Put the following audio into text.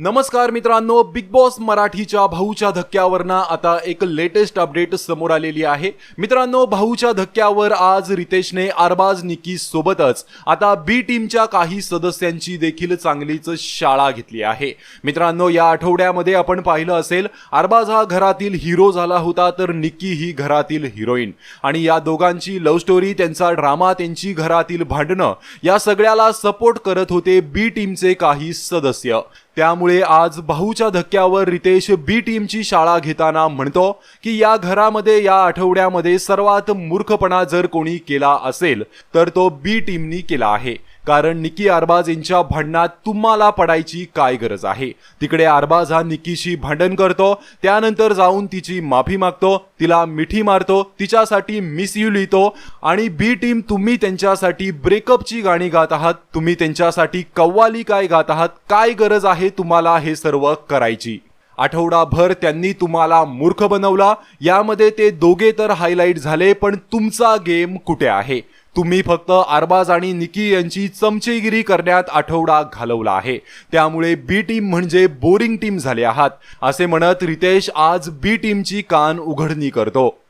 नमस्कार मित्रांनो big boss मराठीच्या भाऊच्या धक्क्यावरनं आता एक लेटेस्ट अपडेट समोर आलेली आहे. मित्रांनो भाऊच्या धक्क्यावर आज रितेशने आरबाज निकी सोबतच आता बी टीमच्या काही सदस्यांची देखील चांगलीच शाळा घेतली आहे. मित्रांनो या आठवड्यामध्ये आपण पाहिलं असेल आरबाज हा घरातील हिरो झाला होता तर निक्की ही घरातील हिरोईन आणि या दोघांची लव्ह स्टोरी त्यांचा ड्रामा त्यांची घरातील भांडणं या सगळ्याला सपोर्ट करत होते बी टीमचे काही सदस्य. त्यामुळे आज भाऊच्या धक्क्यावर रितेश बी टीमची शाळा घेताना म्हणतो की या घरामध्ये या आठवड्यामध्ये सर्वात मूर्खपणा जर कोणी केला असेल तर तो बी टीमनी केला आहे. कारण निकी अरबाज यांच्या भांडणात तुम्हाला पडायची काय गरज आहे? तिकडे अरबाज हा निकीशी भांडण करतो त्यानंतर जाऊन तिची माफी मागतो तिला मिठी मारतो तिच्यासाठी मिस यू लिहितो आणि बी टीम तुम्ही त्यांच्यासाठी ब्रेकअपची गाणी गात आहात तुम्ही त्यांच्यासाठी कव्वाली काय गात आहात काय गरज आहे तुम्हाला हे सर्व करायची? आठवडाभर त्यांनी तुम्हाला मूर्ख बनवला यामध्ये ते दोघे तर हायलाईट झाले पण तुमचा गेम कुठे आहे? तुम्ही फक्त अरबाज आणि निकी यांची चमचेगिरी करण्यात आठवडा घालवला आहे. त्यामुळे बी टीम म्हणजे बोरिंग टीम झाले आहात असे म्हणत रितेश आज बी टीमची कान उघडणी करतो.